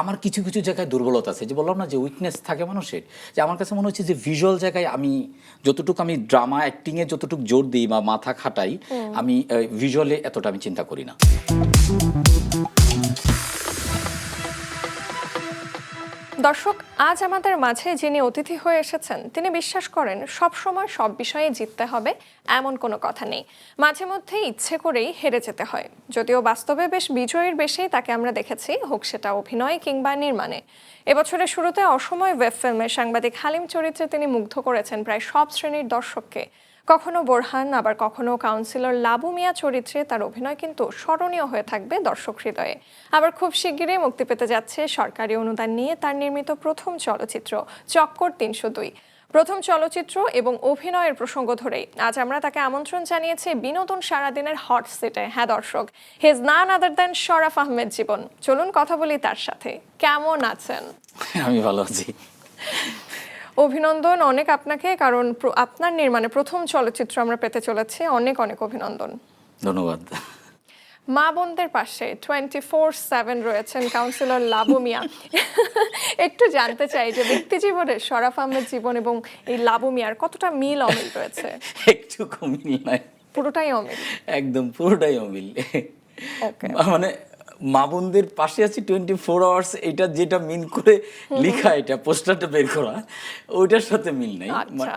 আমার কিছু কিছু জায়গায় দুর্বলতা আছে। যে বললাম না যে উইকনেস থাকে মানুষের যে আমার কাছে মনে হচ্ছে যে ভিজুয়াল জায়গায় আমি যতটুকু আমি ড্রামা অ্যাক্টিংয়ে যতটুকু জোর দিই বা মাথা খাটাই আমি ভিজুয়ালে এতটা আমি চিন্তা করি না। দর্শক, আজ আমাদের মাঝে যিনি অতিথি হয়ে এসেছেন, তিনি বিশ্বাস করেন সব সময় সব বিষয়ে জিততে হবে, এমন কোনো কথা নেই। মাঝে মধ্যে ইচ্ছে করেই হেরে যেতে হয়। যদিও বাস্তবে বেশ বিজয়ীর বেশেই তাকে আমরা দেখেছি, হোক সেটা অভিনয় কিংবা নির্মাণে। এবছরের শুরুতে অসময় ওয়েব ফিল্মে সাংবাদিক হালিম চরিত্রে তিনি মুগ্ধ করেছেন প্রায় সব শ্রেণির দর্শককে। কখনো বোরহান, আবার কখনো কাউন্সিলর লাবু মিয়া চরিত্রে তার অভিনয় কিন্তু স্মরণীয় হয়ে থাকবে দর্শক হৃদয়ে। আবার খুব শিগগিরই মুক্তি পেতে যাচ্ছে সরকারি অনুদান নিয়ে তার নির্মিত প্রথম চলচ্চিত্র, চক্কর তিনশো দুই। প্রথম চলচ্চিত্র এবং অভিনয়ের প্রসঙ্গ ধরেই আজ আমরা তাকে আমন্ত্রণ জানিয়েছি বিনোদন সারাদিনের হট সিটে হ্যাঁ দর্শক he's none other than Sharaf Ahmed Jibon. চলুন কথা বলি তার সাথে। কেমন আছেন? আমি ভালো আছি। অভিনন্দন অনেক আপনাকে কারণ আপনার নির্মাণে প্রথম চলচ্চিত্র আমরা পেতে চলেছি। অনেক অনেক অভিনন্দন। ধন্যবাদ। মা বোনদের পাশে টোয়েন্টি ফোর সেভেন রয়েছেন কাউন্সিলর লাবু মিয়া একটু জানতে চাই যে ব্যক্তি জীবনে শরাফ আহমেদ জীবন এবং এই লাবু মিয়ার কতটা মিল অমিল রয়েছে? একটু কমিল নাই। পুরোটাই অমিল? একদম পুরোটাই অমিল। মানে মা বোনদের পাশে আছি টোয়েন্টি ফোর আওয়ার্স এটা যেটা মিন করে লেখা এটা পোস্টারটা বের করা ওইটার সাথে মিল নাই। আচ্ছা।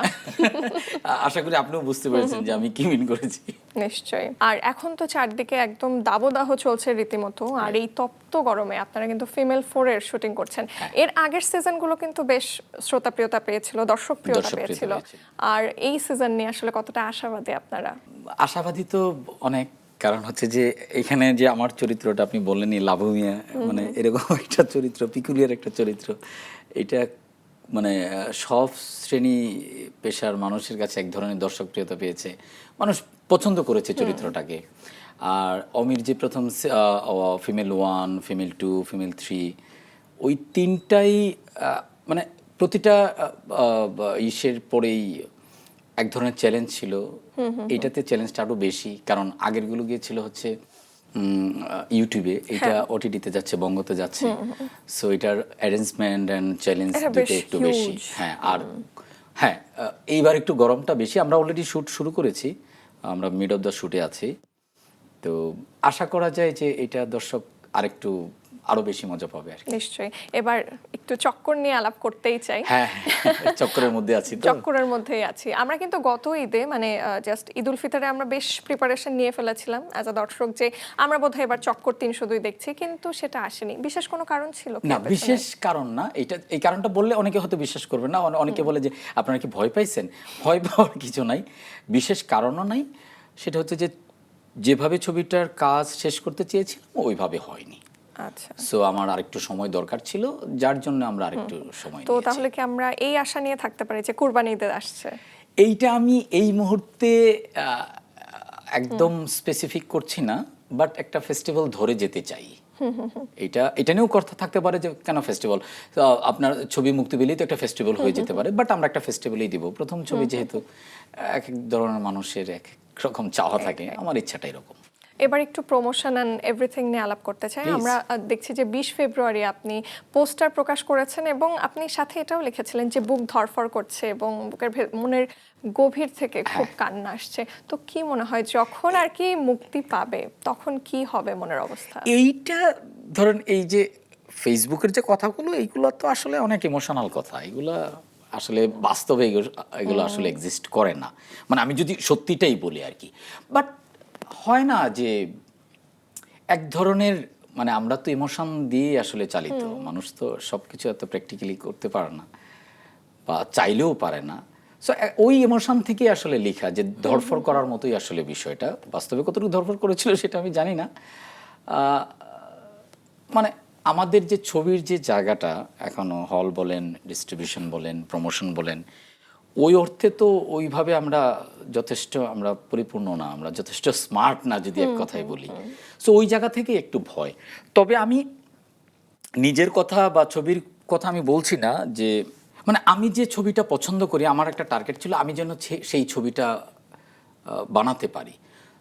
আশা করি আপনিও বুঝতে পেরেছেন যে আমি কি মিন করেছি। নিশ্চয়ই। আর এখন তো চারদিকে একদম দাবদাহ চলছে রীতিমতো আর এই তপ্ত গরমে আপনারা কিন্তু ফিমেল ফোরের শুটিং করছেন। হ্যাঁ। এর আগের সিজনগুলো কিন্তু বেশ শ্রোতাপ্রিয়তা পেয়েছিল দর্শক প্রিয়তা পেয়েছিল। আর এই সিজন নিয়ে আসলে কতটা আশাবাদী আপনারা? আশাবাদী তো অনেক কারণ হচ্ছে যে এখানে যে আমার চরিত্রটা আপনি বললেনই লাভু মিয়া মানে এরকম একটা চরিত্র পিকুলিয়ার একটা চরিত্র এটা মানে সব শ্রেণি পেশার মানুষের কাছে এক ধরনের দর্শকপ্রিয়তা পেয়েছে। মানুষ পছন্দ করেছে চরিত্রটাকে। আর অমির যে প্রথম female one female two female three ওই তিনটাই মানে প্রতিটা ইসের পরেই এক ধরনের চ্যালেঞ্জ ছিল। এটাতে চ্যালেঞ্জটা আরও বেশি কারণ আগেরগুলো গিয়েছিল হচ্ছে ইউটিউবে এটা ওটিটিতে যাচ্ছে বঙ্গতে যাচ্ছে। সো এটার অ্যারেঞ্জমেন্ট অ্যান্ড চ্যালেঞ্জ দুটো একটু বেশি। হ্যাঁ আর হ্যাঁ এইবার একটু গরমটা বেশি। আমরা অলরেডি শুট শুরু করেছি। আমরা মিড অফ দ্য শুটে আছি। তো আশা করা যায় যে এটা দর্শক আরেকটু আরও বেশি মজা পাবে আর নিশ্চয়ই। এবার একটু চক্কর নিয়ে আলাপ করতেই চাই। হ্যাঁ হ্যাঁ, চক্করের মধ্যে আছি তো। চক্করের মধ্যেই আছি। আমরা কিন্তু গত ঈদে মানে জাস্ট ঈদ উল ফিতরে আমরা বেশ প্রিপারেশন নিয়ে ফেলেছিলাম অ্যাজ আ দর্শক যে আমরা বোধহয় এবার চক্কর তিনশো দুই দেখছি কিন্তু সেটা আসেনি। বিশেষ কোনো কারণ ছিল না বিশেষ কারণ না। এটা এই কারণটা বললে অনেকে হয়তো বিশ্বাস করবে না। অনেকে বলে যে আপনারা কি ভয় পাইছেন? ভয় পাওয়ার কিছু নাই। বিশেষ কারণও নাই। সেটা হচ্ছে যে যেভাবে ছবিটার কাজ শেষ করতে চেয়েছিলাম ওইভাবে হয়নি। আচ্ছা। সো আমার আরেকটু সময় দরকার ছিল যার জন্য আমরা আরেকটু সময় তো তাহলে কি আমরা এই আশা নিয়ে থাকতে পারি যে কুরবানি ঈদের আসছে? এইটা আমি এই মুহূর্তে একদম স্পেসিফিক করছি না বাট একটা ফেস্টিভ্যাল ধরে যেতে চাই। এটা এটা নিয়েও কথা থাকতে পারে যে কেন ফেস্টিভ্যাল আপনার ছবি মুক্তি পেলেই তো একটা ফেস্টিভ্যাল হয়ে যেতে পারে বাট আমরা একটা ফেস্টিভ্যালই দিব। প্রথম ছবি যেহেতু এক এক ধরনের মানুষের এক এক রকম চাওয়া থাকে আমার ইচ্ছাটা এরকম। এবার একটু প্রমোশন অ্যান্ড এভরিথিং নিয়ে আলাপ করতে চাই। আমরা দেখছি যে বিশ ফেব্রুয়ারি আপনি পোস্টার প্রকাশ করেছেন এবং আপনি সাথে এটাও লিখেছিলেন যে বুক ধরফর করছে এবং বুকের মনের গভীর থেকে খুব কান্না আসছে। তো কি মনে হয় যখন আর কি মুক্তি পাবে তখন কি হবে মনের অবস্থা? এইটা ধরেন এই যে ফেসবুকের যে কথাগুলো এইগুলো তো আসলে অনেক ইমোশনাল কথা। এগুলো আসলে বাস্তবে এগুলো- এগুলো আসলে এক্সিস্ট করে না। মানে আমি যদি সত্যিটাই বলি আর কি। বাট হয় না যে এক ধরনের মানে আমরা তো ইমোশন দিয়ে আসলে চালিত। মানুষ তো সব কিছু এত প্র্যাকটিক্যালি করতে পারে না বা চাইলেও পারে না। সো ওই ইমোশন থেকে আসলে লেখা যে ধরফর করার মতোই আসলে বিষয়টা। বাস্তবে কতটুকু ধরফর করেছিল সেটা আমি জানি না। আহ, মানে আমাদের যে ছবির যে জায়গাটা এখনও হল বলেন ডিস্ট্রিবিউশন বলেন প্রমোশন বলেন ওই অর্থে তো ওইভাবে আমরা যথেষ্ট আমরা পরিপূর্ণ না আমরা যথেষ্ট স্মার্ট না যদি এক কথাই বলি। সো ওই জায়গা থেকে একটু ভয়। তবে আমি নিজের কথা বা ছবির কথা আমি বলছি না যে মানে আমি যে ছবিটা পছন্দ করি আমার একটা টার্গেট ছিল আমি যেন সেই ছবিটা বানাতে পারি।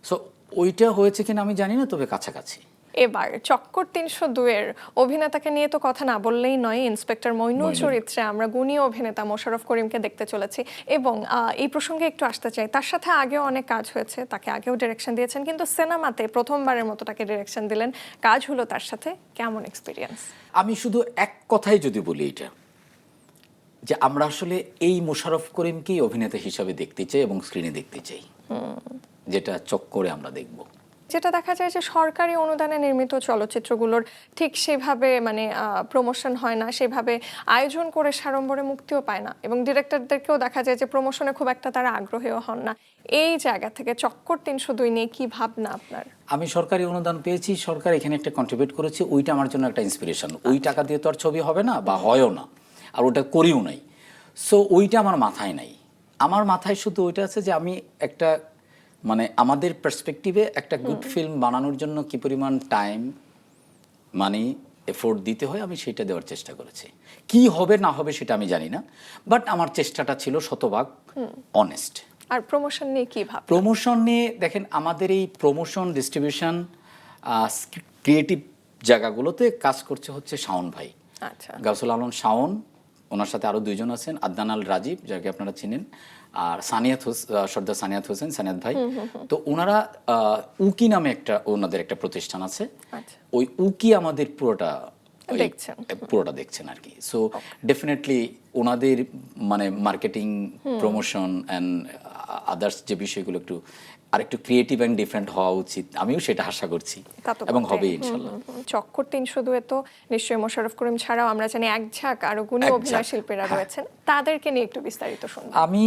সো ওইটা হয়েছে কিনা আমি জানি না তবে কাছাকাছি। এবার চক্কর তিনশো দুয়ের অভিনেতাকে নিয়ে তো কথা না বললেই নয় ইন্সপেক্টর মইনুল চরিত্রে আমরা গুণী অভিনেতা মোশাররফ করিমকে দেখতে চলেছি এবং এই প্রসঙ্গে একটু আসতে চাই। তার সাথে আগেও অনেক কাজ হয়েছে তাকে আগেও ডিরেকশন দিয়েছেন কিন্তু সিনেমাতে প্রথমবারের মতো তাকে ডিরেকশন দিলেন। কাজ হলো তার সাথে কেমন এক্সপিরিয়েন্স আমি শুধু এক কথাই যদি বলি এটা যে আমরা আসলে এই মোশারফ করিমকেই অভিনেতা হিসাবে দেখতে চাই এবং স্ক্রিনে দেখতে চাই। যেটা চক্করে আমরা দেখব। যেটা দেখা যায় যে সরকারি অনুদানে নির্মিত চলচ্চিত্রগুলোর ঠিক সেভাবে মানে প্রমোশন হয় না, সেভাবে আয়োজন করে সাড়ম্বরে মুক্তিও পায় না এবং ডিরেক্টরদেরকেও দেখা যায় যে প্রমোশনে খুব একটা তারা আগ্রহীও হন না। এই জায়গা থেকে চক্কর তিনশো দুই নিয়ে কি ভাবনা আপনার? আমি সরকারি অনুদান পেয়েছি, সরকার এখানে একটা কন্ট্রিবিউট করেছে, ওইটা আমার জন্য একটা ইন্সপিরেশন ওই টাকা দিয়ে তো আর ছবি হবে না বা হয়ও না, আর ওটা করিও নাই। সো ওইটা আমার মাথায় নাই। আমার মাথায় শুধু ওইটা আছে যে আমি একটা মানে আমাদের পার্সপেক্টিভে একটা গুড ফিল্ম বানানোর জন্য কি পরিমাণ টাইম মানি এফোর্ট দিতে হয় আমি সেটা দেওয়ার চেষ্টা করেছি। কি হবে না হবে সেটা আমি জানি না বাট আমার চেষ্টাটা ছিল শতভাগ অনেস্ট আর প্রমোশন নিয়ে কি ভাব প্রমোশন নিয়ে দেখেন আমাদের এই প্রমোশন ডিস্ট্রিবিউশন ক্রিয়েটিভ জায়গাগুলোতে কাজ করছে হচ্ছে শাওন ভাই। আচ্ছা। গাউসুল আলম শাওন ওনার সাথে আরও দুইজন আছেন আদনান আল রাজীব যাকে আপনারা চিনেন আর সানিয়াত সর্দার সানিয়াত হোসেন সানিয়াত ভাই। তো ওনারা উকি নামে একটা ওনাদের একটা প্রতিষ্ঠান আছে। আচ্ছা। ওই উকি আমাদের পুরোটা দেখছেন। পুরোটা দেখছেন আর কি। সো ডেফিনেটলি ওনাদের মানে মার্কেটিং প্রমোশন অ্যান্ড আদার্স যে বিষয়গুলো একটু আর একটু ক্রিয়েটিভ অ্যান্ড ডিফারেন্ট হওয়া উচিত। আমিও সেটা আশা করছি। এবং হবে ইনশাল্লাহ। হুম। চক্কর তিনশো দুয়ে তো নিশ্চয়ই মোশাররফ করিম ছাড়াও আমরা জানি এক ঝাঁক আরও গুণী অভিনয় শিল্পীরা হ্যাঁ। রয়েছেন। তাদেরকে নিয়ে একটু বিস্তারিত শুনব। আমি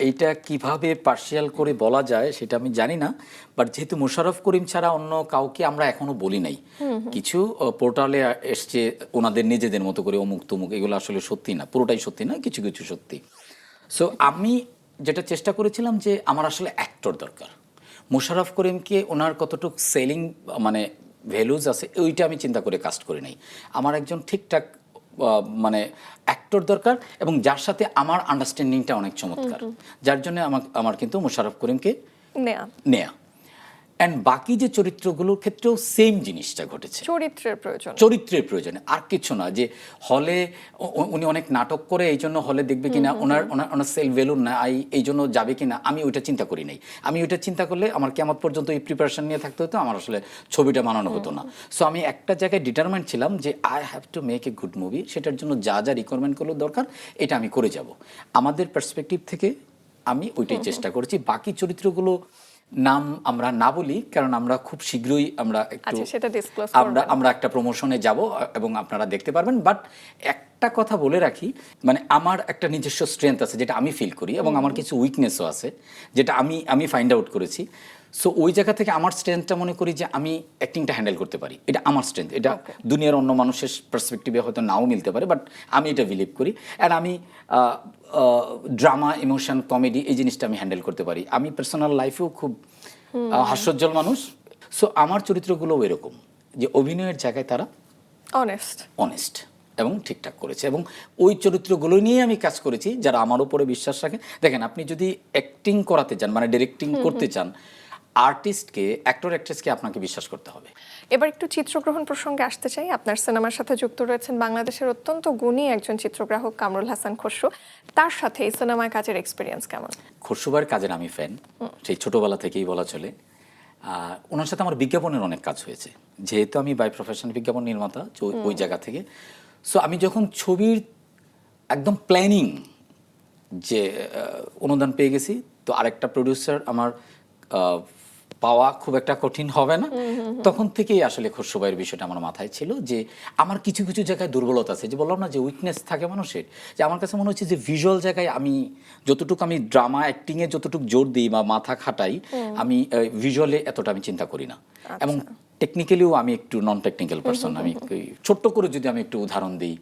এইটা কীভাবে পার্শিয়াল করে বলা যায় সেটা আমি জানি না বাট যেহেতু মোশাররফ করিম ছাড়া অন্য কাউকে আমরা এখনও বলি নাই। কিছু পোর্টালে এসছে ওনাদের নিজেদের মতো করে অমুক তমুক এগুলো আসলে সত্যি না। পুরোটাই সত্যি না কিছু কিছু সত্যি। সো আমি যেটা চেষ্টা করেছিলাম যে আমার আসলে অ্যাক্টর দরকার। মোশাররফ করিমকে ওনার কতটুক সেলিং মানে ভ্যালুজ আছে ওইটা আমি চিন্তা করে কাস্ট করি নাই। আমার একজন ঠিকঠাক মানে অ্যাক্টর দরকার এবং যার সাথে আমার আন্ডারস্ট্যান্ডিংটা অনেক চমৎকার। যার জন্য আমার আমার কিন্তু মোশাররফ করিমকে নেয়া। নেয়া। অ্যান্ড বাকি যে চরিত্রগুলোর ক্ষেত্রেও সেম জিনিসটা ঘটেছে। চরিত্রের প্রয়োজন। চরিত্রের প্রয়োজনে আর কিছু না যে হলে উনি অনেক নাটক করে এই জন্য হলে দেখবে কিনা ওনার ওনার ওনার সেল ভ্যালু না আই এই জন্য যাবে কিনা আমি ওইটা চিন্তা করি নাই। আমি ওইটা চিন্তা করলে আমার কেমন পর্যন্ত এই প্রিপারেশন নিয়ে থাকতে হতো আমার আসলে ছবিটা বানানো হতো না। সো আমি একটা জায়গায় ডিটারমেন্ট ছিলাম যে I have to make a good movie সেটার জন্য যা যা রিকোয়ারমেন্টগুলো দরকার এটা আমি করে যাব। আমাদের পার্সপেক্টিভ থেকে আমি ওইটাই চেষ্টা করেছি বাকি চরিত্রগুলো নাম আমরা না বলি কারণ আমরা খুব শীঘ্রই আমরা একটু আচ্ছা, আমরা আমরা একটা প্রমোশনে যাব এবং আপনারা দেখতে পারবেন বাট একটা কথা বলে রাখি মানে আমার একটা নিজস্ব স্ট্রেংথ আছে যেটা আমি ফিল করি এবং আমার কিছু উইকনেসও আছে যেটা আমি আমি ফাইন্ড আউট করেছি। সো ওই জায়গা থেকে আমার স্ট্রেংথটা মনে করি যে আমি অ্যাক্টিংটা হ্যান্ডেল করতে পারি। এটা আমার স্ট্রেংথ এটা দুনিয়ার অন্য মানুষের পার্সপেক্টিভে হয়তো নাও মিলতে পারে বাট আমি এটা বিলিভ করি। অ্যান্ড আমি ড্রামা ইমোশন কমেডি এই জিনিসটা আমি হ্যান্ডেল করতে পারি। আমি পার্সোনাল লাইফেও খুব হাস্যোজ্জ্বল মানুষ। সো আমার চরিত্রগুলোও এরকম যে অভিনয়ের জায়গায় তারা অনেস্ট অনেস্ট এবং ঠিকঠাক করেছে। এবং ওই চরিত্রগুলো নিয়ে আমি কাজ করেছি যারা আমার উপরে বিশ্বাস রাখে। দেখেন আপনি যদি অ্যাক্টিং করাতে চান মানে ডিরেক্টিং করতে চান আর্টিস্টকে অ্যাক্টর অ্যাক্ট্রেসকে আপনাকে বিশ্বাস করতে হবে। এবার একটু চিত্রগ্রহণ প্রসঙ্গে আসতে চাই। আপনার সিনেমার সাথে যুক্ত রয়েছেন বাংলাদেশের অত্যন্ত গুণী একজন চিত্রগ্রাহক কামরুল হাসান খসরু। তার সাথে এই সিনেমায় কাজের এক্সপিরিয়েন্স কেমন? খসুবার কাজের আমি ফ্যান সেই ছোটবেলা থেকেই বলা চলে। আর ওনার সাথে আমার বিজ্ঞাপনের অনেক কাজ হয়েছে। যেহেতু আমি বাই প্রফেশন বিজ্ঞাপন নির্মাতা ওই- জায়গা থেকে। সো আমি যখন ছবির একদম প্ল্যানিং যে অনুদান পেয়ে গেছি তো আরেকটা প্রডিউসার আমার পাওয়া খুব একটা কঠিন হবে না। তখন থেকেই আসলে খসরুবাইয়ের বিষয়টা আমার মাথায় ছিল যে আমার কিছু কিছু জায়গায় দুর্বলতা আছে। যে বললাম না যে উইকনেস থাকে মানুষের যে আমার কাছে মনে হচ্ছে যে ভিজুয়াল জায়গায় আমি যতটুকু আমি ড্রামা অ্যাক্টিংয়ে যতটুকু জোর দিই বা মাথা খাটাই আমি ভিজুয়ালে এতটা আমি চিন্তা করি না। এবং টেকনিক্যালিও আমি একটু নন টেকনিক্যাল পার্সন আমি ছোট্ট করে যদি আমি একটু উদাহরণ দিই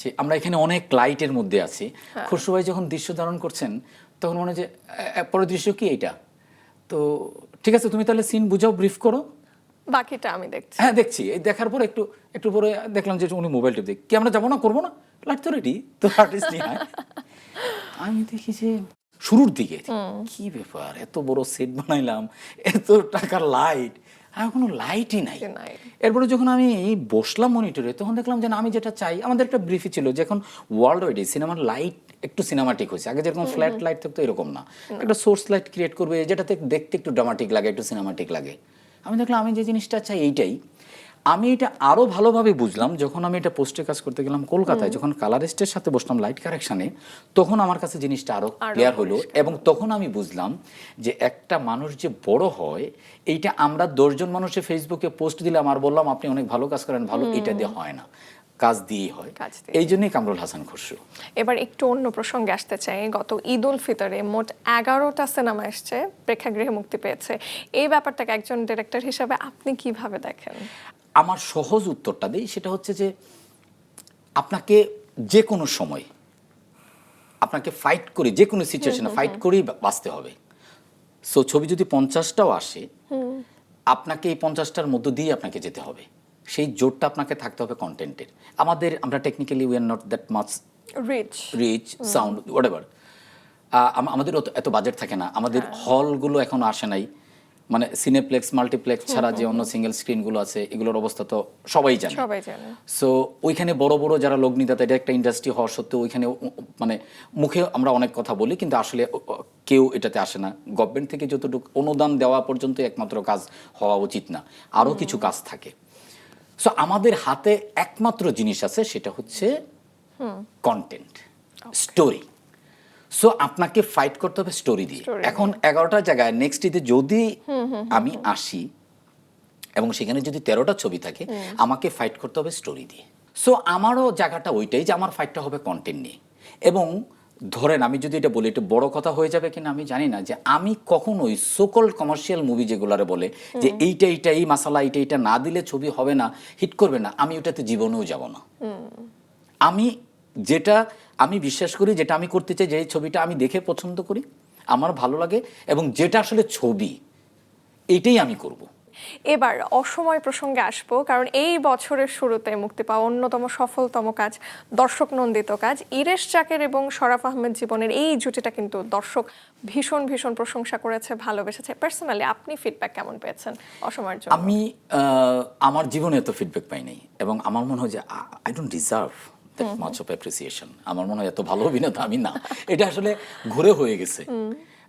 যে আমরা এখানে অনেক লাইটের মধ্যে আছি। খসরু যখন দৃশ্য ধারণ করছেন তখন মনে হয় যে পরের দৃশ্য কি এইটা? তো ঠিক আছে তুমি তাহলে সিন বুঝাও ব্রিফ করো। বাকিটা আমি দেখছি। হ্যাঁ দেখছি। এই দেখার পর একটু একটু পরে দেখলাম যে উনি মোবাইলটা টিপ দেখ কি আমরা যাব না করব না? লাট তো রেডি তো আর্টিস্ট আয়। আমি দেখি যে শুরুর দিকে কি ব্যাপার এত বড় সেট বানাইলাম এত টাকার লাইট আর কোনো লাইটই নাই। এরপরে যখন আমি বসলাম মনিটরে তখন দেখলাম যে আমি যেটা চাই আমাদের একটা ব্রিফি ছিল যে এখন ওয়ার্ল্ড ওয়াইডে সিনেমার লাইট একটু সিনেমাটিক হয়েছে। আগে যেরকম ফ্ল্যাট লাইট থাকতো এরকম না। একটা সোর্স লাইট ক্রিয়েট করবে যেটাতে দেখতে একটু ড্রামাটিক লাগে একটু সিনেমাটিক লাগে। আমি দেখলাম আমি যে জিনিসটা চাই এইটাই। আমি এটা আরও ভালোভাবে বুঝলাম যখন আমি এটা পোস্টে কাজ করতে গেলাম কলকাতায় যখন কালারিস্টের সাথে বসলাম লাইট কারেকশানে তখন আমার কাছে জিনিসটা আরও আরও ক্লিয়ার হলো এবং তখন আমি বুঝলাম যে একটা মানুষ যে বড় হয় এইটা আমরা দশজন মানুষের ফেসবুকে পোস্ট দিলাম আর বললাম আপনি অনেক ভালো কাজ করেন ভালো এটা দিয়ে হয় না। কাজ দিয়েই হয়। এই জন্যই কামরুল হাসান খসরু। এবার একটু অন্য প্রসঙ্গে আসতে চাই। গত ঈদ উল ফিতরে মোট এগারোটা সিনেমা এসছে প্রেক্ষাগৃহে মুক্তি পেয়েছে। এই ব্যাপারটাকে একজন ডিরেক্টর হিসেবে আপনি কীভাবে দেখেন? আমার সহজ উত্তরটা দিই সেটা হচ্ছে যে আপনাকে যে কোনো সময় আপনাকে ফাইট করে যে কোনো সিচুয়েশনে ফাইট করেই বাঁচতে হবে। সো ছবি যদি পঞ্চাশটাও আসে আপনাকে এই পঞ্চাশটার মধ্য দিয়ে আপনাকে যেতে হবে। সেই জোরটা আপনাকে থাকতে হবে কন্টেন্টের আমাদের আমরা technically we are not that much rich rich sound whatever আমাদের এত বাজেট থাকে না। আমাদের হ্যাঁ। হলগুলো এখনও আসে নাই। মানে সিনেপ্লেক্স মাল্টিপ্লেক্স ছাড়া যে অন্য সিঙ্গেল স্ক্রিনগুলো আছে এগুলোর অবস্থা তো সবাই জানে। সবাই জানে। সো ওইখানে বড় বড় যারা লগ্নিদাতা এটা একটা ইন্ডাস্ট্রি হওয়ার সত্ত্বেও ওইখানে মানে মুখে আমরা অনেক কথা বলি কিন্তু আসলে কেউ এটাতে আসে না। গভর্নমেন্ট থেকে যতটুকু অনুদান দেওয়া পর্যন্ত একমাত্র কাজ হওয়া উচিত না। আরও কিছু কাজ থাকে। সো আমাদের হাতে একমাত্র জিনিস আছে সেটা হচ্ছে কন্টেন্ট স্টোরি সো আপনাকে ফাইট করতে হবে স্টোরি দিয়ে। এখন এগারোটা জায়গায় নেক্সট ঈদে যদি আমি আসি এবং সেখানে যদি তেরোটা ছবি থাকে আমাকে ফাইট করতে হবে স্টোরি দিয়ে। সো আমারও জায়গাটা ওইটাই যে আমার ফাইটটা হবে কন্টেন্ট নিয়ে। এবং ধরেন আমি যদি এটা বলি এটা বড় কথা হয়ে যাবে কিনা আমি জানি না যে আমি কখনোই সোকল কমার্শিয়াল মুভি যেগুলারে বলে যে এইটা এইটা এই মাসালা এইটা এইটা না দিলে ছবি হবে না হিট করবে না আমি ওটাতে জীবনেও যাব না। আমি যেটা আমি বিশ্বাস করি যেটা আমি করতে চাই যে এই ছবিটা আমি দেখে পছন্দ করি আমার ভালো লাগে এবং যেটা আসলে ছবি এটাই আমি করব। এবার অসময় প্রসঙ্গে আসব কারণ এই বছরের শুরুতে মুক্তি পাওয়া অন্যতম সফলতম কাজ দর্শক নন্দিত কাজ। ইরেশ চাকের এবং শরাফ আহমেদ জীবনের এই জুটিটা কিন্তু দর্শক ভীষণ ভীষণ প্রশংসা করেছে ভালোবেসেছে। পার্সোনালি আপনি ফিডব্যাক কেমন পেয়েছেন অসময়ের জন্য? আমি আমার জীবনে এত ফিডব্যাক পাই নাই এবং আমার মনে হয় যে I don't deserve that much of appreciation আমার মনে হয় এত ভালো অভিনেতা আমি না। এটা আসলে ঘুরে হয়ে গেছে।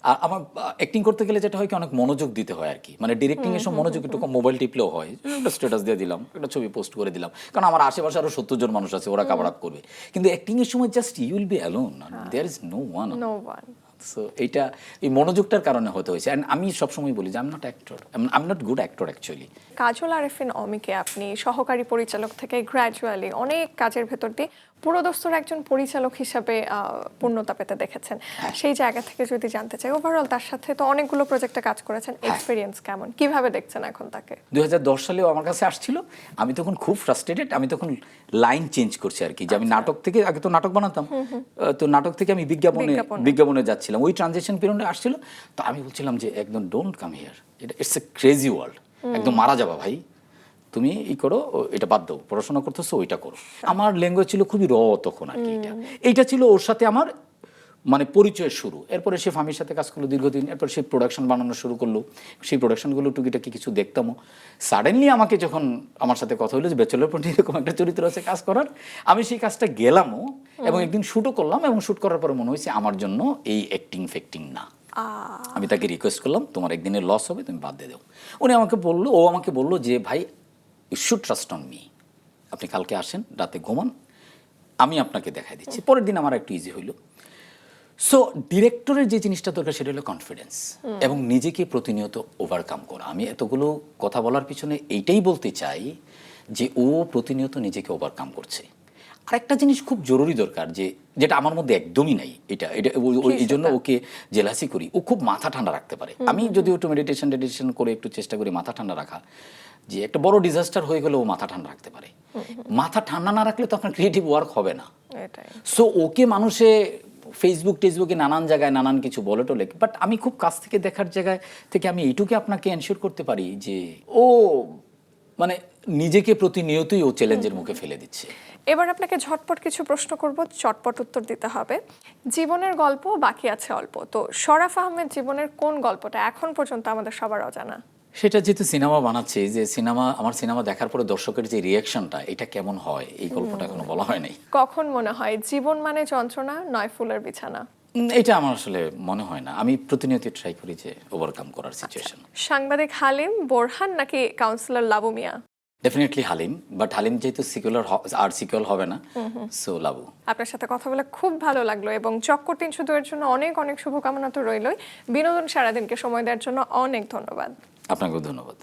আর আমার অ্যাক্টিং করতে গেলে যেটা হয় কি অনেক মনোযোগ দিতে হয় আর কি। মানে ডিরেক্টিং এর সময় মনোযোগ একটু মোবাইল টিপলেও হয়। একটা স্ট্যাটাস দিয়ে দিলাম একটা ছবি পোস্ট করে দিলাম। কারণ আমার আশেপাশে আরও সত্তর জন মানুষ আছে ওরা আপ করবে। কিন্তু অ্যাক্টিং এর সময় just you will be alone there is no one no one so এইটা এই মনোযোগটার কারণে হতে হয়েছে। অ্যান্ড আমি সবসময় বলি যে I am not actor am not good actor actually Kajal Arefin অমিকে আপনি সহকারী পরিচালক থেকে গ্র্যাজুয়ালি অনেক কাজের ভেতর দিয়ে পুরোদস্তুর একজন পরিচালক হিসাবে পূর্ণতা পেতে দেখেছেন। সেই জায়গা থেকে যদি জানতে চাই ওভারঅল তার সাথে তো অনেকগুলো প্রজেক্টে কাজ করেছেন এক্সপিরিয়েন্স কেমন? কীভাবে দেখছেন এখন তাকে? দুই সালেও আমার কাছে আসছিল। আমি তখন খুব ফ্রাস্ট্রেটেড আমি তখন লাইন চেঞ্জ করছি আর কি যে আমি নাটক থেকে আগে তো নাটক বানাতাম। তো নাটক থেকে আমি বিজ্ঞাপনে বিজ্ঞাপনে। বিজ্ঞাপনে যাচ্ছিলাম। ওই ট্রানজেকশন পিরিয়ডে আসছিল। তো আমি বলছিলাম যে একদম ডোন্ট কাম হিয়ার এটা ইটস এ ক্রেজি ওয়ার্ল্ড একদম মারা যাবা ভাই। তুমি ই করো এটা বাদ দাও পড়াশোনা করতেছো ওইটা করো। আমার ল্যাঙ্গুয়েজ ছিল খুবই র তখন আর কি এটা। এইটা ছিল ওর সাথে আমার মানে পরিচয়ের শুরু। এরপরে সে ফামির সাথে কাজ করল দীর্ঘদিন এরপর সে প্রোডাকশন বানানো শুরু করল। সেই প্রোডাকশনগুলো টুকিটাকি কিছু দেখতামও। সাডেনলি আমাকে যখন আমার সাথে কথা হলো যে ব্যাচেলর পয়েন্টে এরকম একটা চরিত্র আছে কাজ করার আমি সেই কাজটা গেলামও এবং একদিন শ্যুটও করলাম এবং শ্যুট করার পরে মনে হয়েছে আমার জন্য এই অ্যাক্টিং ফেক্টিং না। আমি তাকে রিকোয়েস্ট করলাম তোমার একদিনের লস হবে তুমি বাদ দিয়ে দাও। উনি আমাকে বলল ও আমাকে বলল যে ভাই you should trust on me আপনি কালকে আসেন রাতে ঘুমান। আমি আপনাকে দেখাই দিচ্ছি। পরের দিন আমার একটু ইজি হইল। সো ডিরেক্টরের যে জিনিসটা দরকার সেটা হলো কনফিডেন্স এবং নিজেকে প্রতিনিয়ত ওভারকাম করা। আমি এতগুলো কথা বলার পিছনে এইটাই বলতে চাই যে ও প্রতিনিয়ত নিজেকে ওভারকাম করছে। আরেকটা জিনিস খুব জরুরি দরকার যে যেটা আমার মধ্যে একদমই নাই। এটা এটা এই জন্য ওকে জেলাসি করি। ও খুব মাথা ঠান্ডা রাখতে পারে। আমি যদি একটু মেডিটেশন টেডিটেশন করে একটু চেষ্টা করি মাথা ঠান্ডা রাখা যে একটা বড় ডিজাস্টার হয়ে গেলে ও মাথা ঠান্ডা রাখতে পারে। মাথা ঠান্ডা না রাখলে তো আপনার ক্রিয়েটিভ ওয়ার্ক হবে না। সো ওকে মানুষে ফেসবুক টেসবুকে নানান জায়গায় নানান কিছু বলে টলে বাট আমি খুব কাছ থেকে দেখার জায়গায় থেকে আমি এইটুকু আপনাকে এনশিওর করতে পারি যে ও মানে নিজেকে প্রতিনিয়তই ও চ্যালেঞ্জের মুখে ফেলে দিচ্ছে। এবার আপনাকে ঝটপট কিছু প্রশ্ন করব চটপট উত্তর দিতে হবে। জীবনের গল্প বাকি আছে অল্প। তো শরাফ আহমেদ জীবনের কোন গল্পটা এখন পর্যন্ত আমাদের সবার অজানা? সেটা যেহেতু সিনেমা বানাচ্ছি যে সিনেমা আমার সিনেমা দেখার পরে দর্শকের যে রিয়াকশনটা এটা কেমন হয় এই গল্পটা এখনও বলা হয় নাই। কখন মনে হয়? জীবন মানে যন্ত্রণা নয় ফুলের বিছানা? এটা আমার আসলে মনে হয় না। আমি প্রতিনিয়ত ট্রাই করি যে ওভারকাম করার সিচুয়েশন সাংবাদিক হালিম বোরহান নাকি councillor Labu Mia definitely Halim but Halim যেহেতু সিকুলার আর সিকুয়াল হবে না সো লাবু। আপনার সাথে কথা বলে খুব ভালো লাগল এবং চক্কর তিনশো দুয়ের জন্য অনেক অনেক শুভকামনা তো রইলই। বিনোদন সারাদিনকে সময় দেওয়ার জন্য অনেক ধন্যবাদ। আপনাকেও ধন্যবাদ।